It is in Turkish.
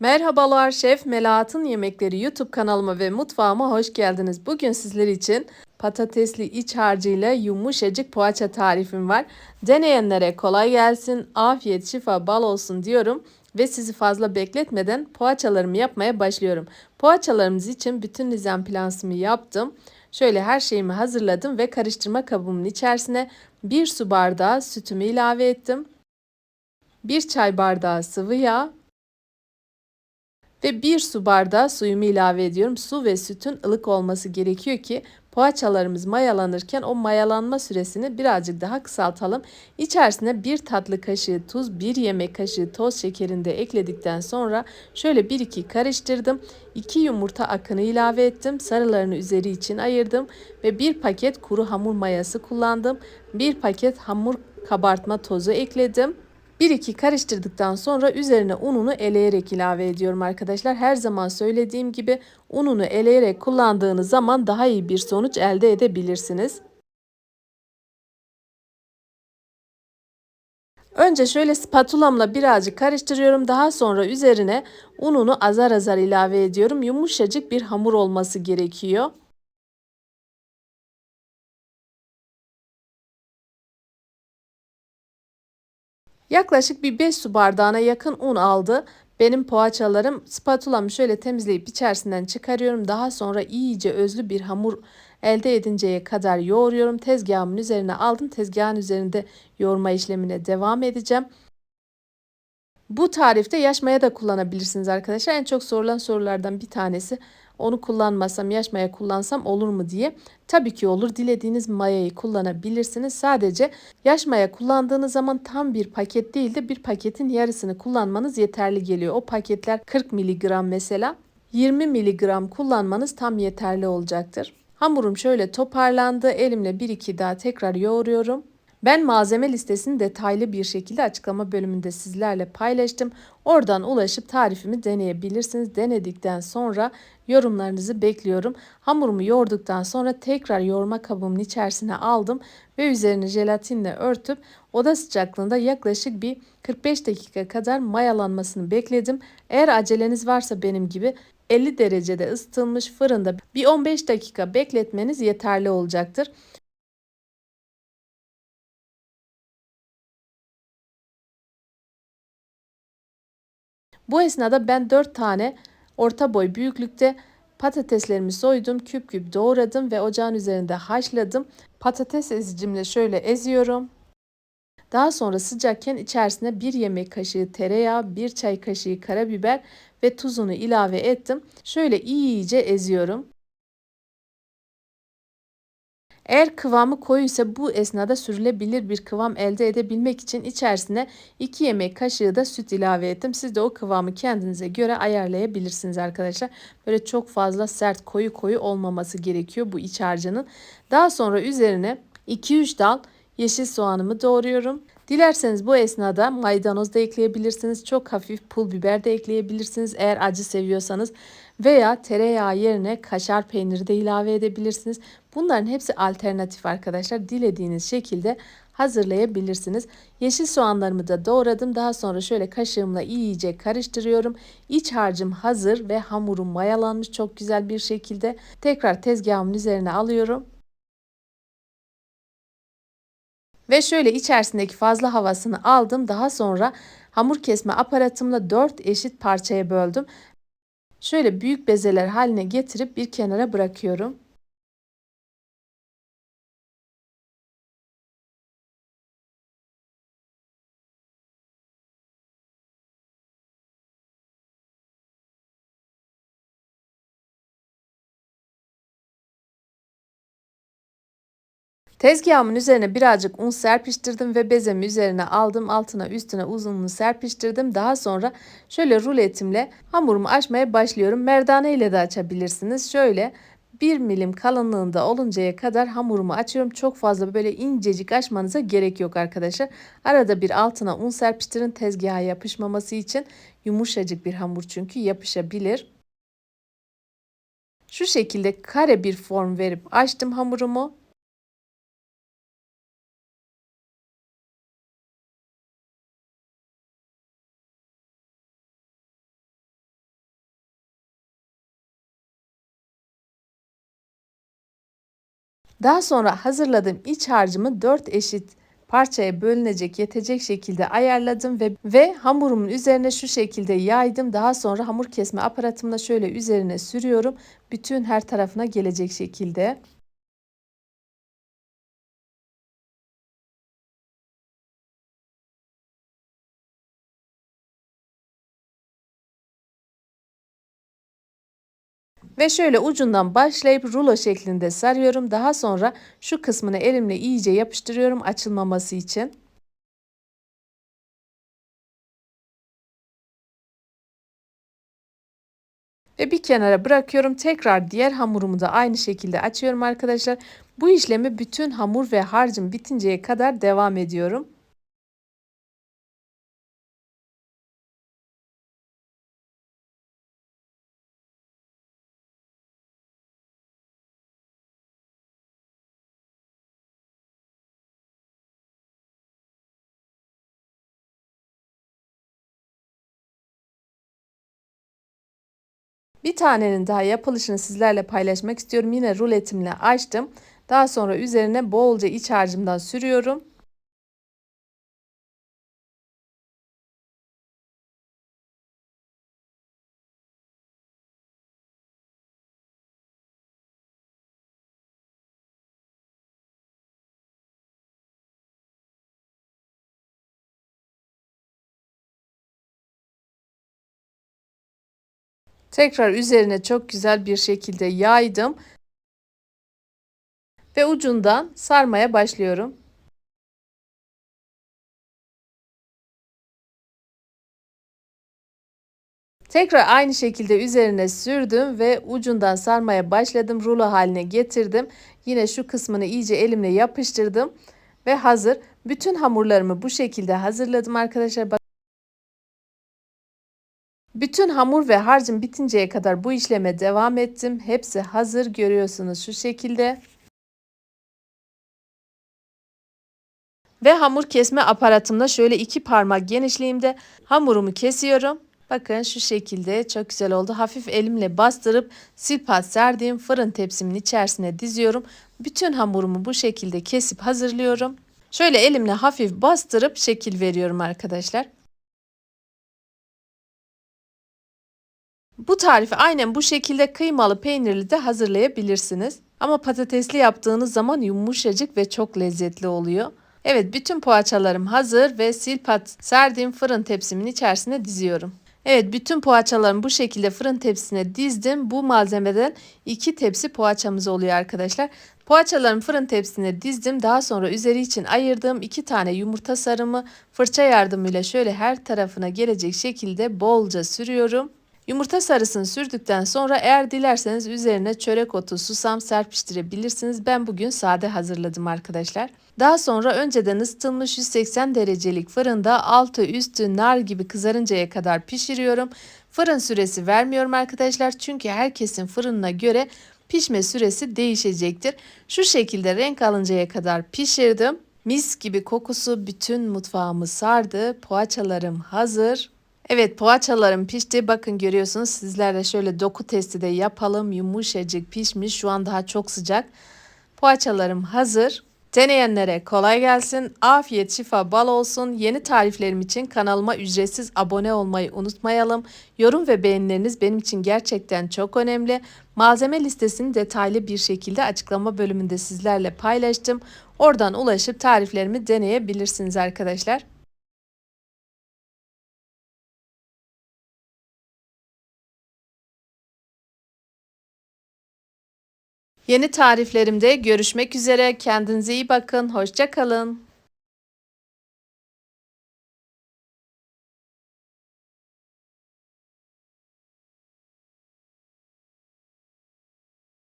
Merhabalar Şef Melahat'ın Yemekleri YouTube kanalıma ve mutfağıma hoş geldiniz. Bugün sizler için patatesli iç harcıyla yumuşacık poğaça tarifim var. Deneyenlere kolay gelsin, afiyet, şifa, bal olsun diyorum ve sizi fazla bekletmeden poğaçalarımı yapmaya başlıyorum. Poğaçalarımız için bütün nizam plansımı yaptım. Şöyle her şeyimi hazırladım ve karıştırma kabımın içerisine bir su bardağı sütümü ilave ettim. Bir çay bardağı sıvı yağ, ve bir su bardağı suyumu ilave ediyorum. Su ve sütün ılık olması gerekiyor ki poğaçalarımız mayalanırken o mayalanma süresini birazcık daha kısaltalım. İçerisine bir tatlı kaşığı tuz, bir yemek kaşığı toz şekerini de ekledikten sonra şöyle 1-2 karıştırdım. 2 yumurta akını ilave ettim. Sarılarını üzeri için ayırdım ve bir paket kuru hamur mayası kullandım. Bir paket hamur kabartma tozu ekledim. 1-2 karıştırdıktan sonra üzerine ununu eleyerek ilave ediyorum arkadaşlar. Her zaman söylediğim gibi ununu eleyerek kullandığınız zaman daha iyi bir sonuç elde edebilirsiniz. Önce şöyle spatulamla birazcık karıştırıyorum. Daha sonra üzerine ununu azar azar ilave ediyorum. Yumuşacık bir hamur olması gerekiyor. Yaklaşık bir 5 su bardağına yakın un aldı. Benim poğaçalarım spatulamı şöyle temizleyip içerisinden çıkarıyorum. Daha sonra iyice özlü bir hamur elde edinceye kadar yoğuruyorum. Tezgahımın üzerine aldım. Tezgahın üzerinde yoğurma işlemine devam edeceğim. Bu tarifte yaş maya da kullanabilirsiniz arkadaşlar. En çok sorulan sorulardan bir tanesi onu kullanmasam yaş maya kullansam olur mu diye. Tabii ki olur. Dilediğiniz mayayı kullanabilirsiniz. Sadece yaş maya kullandığınız zaman tam bir paket değil de bir paketin yarısını kullanmanız yeterli geliyor. O paketler 40 miligram mesela. 20 miligram kullanmanız tam yeterli olacaktır. Hamurum şöyle toparlandı. Elimle 1-2 daha tekrar yoğuruyorum. Ben malzeme listesini detaylı bir şekilde açıklama bölümünde sizlerle paylaştım. Oradan ulaşıp tarifimi deneyebilirsiniz. Denedikten sonra yorumlarınızı bekliyorum. Hamurumu yoğurduktan sonra tekrar yoğurma kabımın içerisine aldım ve üzerini jelatinle örtüp oda sıcaklığında yaklaşık bir 45 dakika kadar mayalanmasını bekledim. Eğer aceleniz varsa benim gibi 50 derecede ısıtılmış fırında bir 15 dakika bekletmeniz yeterli olacaktır. Bu esnada ben 4 tane orta boy büyüklükte patateslerimi soydum, küp küp doğradım ve ocağın üzerinde haşladım. Patates ezicimle şöyle eziyorum. Daha sonra sıcakken içerisine 1 yemek kaşığı tereyağı, 1 çay kaşığı karabiber ve tuzunu ilave ettim. Şöyle iyice eziyorum. Eğer kıvamı koyuysa bu esnada sürülebilir bir kıvam elde edebilmek için içerisine 2 yemek kaşığı da süt ilave ettim. Siz de o kıvamı kendinize göre ayarlayabilirsiniz arkadaşlar. Böyle çok fazla sert koyu koyu olmaması gerekiyor bu iç harcının. Daha sonra üzerine 2-3 dal yeşil soğanımı doğruyorum. Dilerseniz bu esnada maydanoz da ekleyebilirsiniz. Çok hafif pul biber de ekleyebilirsiniz eğer acı seviyorsanız. Veya tereyağı yerine kaşar peyniri de ilave edebilirsiniz. Bunların hepsi alternatif arkadaşlar. Dilediğiniz şekilde hazırlayabilirsiniz. Yeşil soğanlarımı da doğradım. Daha sonra şöyle kaşığımla iyice karıştırıyorum. İç harcım hazır ve hamurum mayalanmış çok güzel bir şekilde. Tekrar tezgahımın üzerine alıyorum. Ve şöyle içerisindeki fazla havasını aldım. Daha sonra hamur kesme aparatımla 4 eşit parçaya böldüm. Şöyle büyük bezeler haline getirip bir kenara bırakıyorum. Tezgahımın üzerine birazcık un serpiştirdim ve bezemi üzerine aldım. Altına üstüne uzunluğunu serpiştirdim. Daha sonra şöyle ruletimle hamurumu açmaya başlıyorum. Merdane ile de açabilirsiniz. Şöyle 1 milim kalınlığında oluncaya kadar hamurumu açıyorum. Çok fazla böyle incecik açmanıza gerek yok arkadaşlar. Arada bir altına un serpiştirin tezgaha yapışmaması için. Yumuşacık bir hamur çünkü yapışabilir. Şu şekilde kare bir form verip açtım hamurumu. Daha sonra hazırladığım iç harcımı 4 eşit parçaya bölünecek yetecek şekilde ayarladım ve, ve hamurumun üzerine şu şekilde yaydım. Daha sonra hamur kesme aparatımla şöyle üzerine sürüyorum. Bütün her tarafına gelecek şekilde. Ve şöyle ucundan başlayıp rulo şeklinde sarıyorum. Daha sonra şu kısmını elimle iyice yapıştırıyorum açılmaması için. Ve bir kenara bırakıyorum. Tekrar diğer hamurumu da aynı şekilde açıyorum arkadaşlar. Bu işlemi bütün hamur ve harcım bitinceye kadar devam ediyorum. Bir tanenin daha yapılışını sizlerle paylaşmak istiyorum. Yine ruletimle açtım. Daha sonra üzerine bolca iç harcımdan sürüyorum. Tekrar üzerine çok güzel bir şekilde yaydım. Ve ucundan sarmaya başlıyorum. Tekrar aynı şekilde üzerine sürdüm ve ucundan sarmaya başladım. Rulo haline getirdim. Yine şu kısmını iyice elimle yapıştırdım ve hazır. Bütün hamurlarımı bu şekilde hazırladım arkadaşlar. Bütün hamur ve harcım bitinceye kadar bu işleme devam ettim. Hepsi hazır görüyorsunuz şu şekilde. Ve hamur kesme aparatımla şöyle iki parmak genişliğimde hamurumu kesiyorum. Bakın şu şekilde çok güzel oldu. Hafif elimle bastırıp silpat serdiğim fırın tepsimin içerisine diziyorum. Bütün hamurumu bu şekilde kesip hazırlıyorum. Şöyle elimle hafif bastırıp şekil veriyorum arkadaşlar. Bu tarifi aynen bu şekilde kıymalı peynirli de hazırlayabilirsiniz. Ama patatesli yaptığınız zaman yumuşacık ve çok lezzetli oluyor. Evet bütün poğaçalarım hazır ve silpat serdiğim fırın tepsimin içerisine diziyorum. Evet bütün poğaçalarımı bu şekilde fırın tepsisine dizdim. Bu malzemeden iki tepsi poğaçamız oluyor arkadaşlar. Poğaçalarımı fırın tepsisine dizdim. Daha sonra üzeri için ayırdığım iki tane yumurta sarımı fırça yardımıyla şöyle her tarafına gelecek şekilde bolca sürüyorum. Yumurta sarısını sürdükten sonra eğer dilerseniz üzerine çörek otu, susam serpiştirebilirsiniz. Ben bugün sade hazırladım arkadaşlar. Daha sonra önceden ısıtılmış 180 derecelik fırında altı üstü nar gibi kızarıncaya kadar pişiriyorum. Fırın süresi vermiyorum arkadaşlar çünkü herkesin fırınına göre pişme süresi değişecektir. Şu şekilde renk alıncaya kadar pişirdim. Mis gibi kokusu bütün mutfağımı sardı. Poğaçalarım hazır. Evet poğaçalarım pişti. Bakın görüyorsunuz sizlerle şöyle doku testi de yapalım. Yumuşacık pişmiş. Şu an daha çok sıcak. Poğaçalarım hazır. Deneyenlere kolay gelsin. Afiyet şifa bal olsun. Yeni tariflerim için kanalıma ücretsiz abone olmayı unutmayalım. Yorum ve beğenileriniz benim için gerçekten çok önemli. Malzeme listesini detaylı bir şekilde açıklama bölümünde sizlerle paylaştım. Oradan ulaşıp tariflerimi deneyebilirsiniz arkadaşlar. Yeni tariflerimde görüşmek üzere. Kendinize iyi bakın. Hoşça kalın.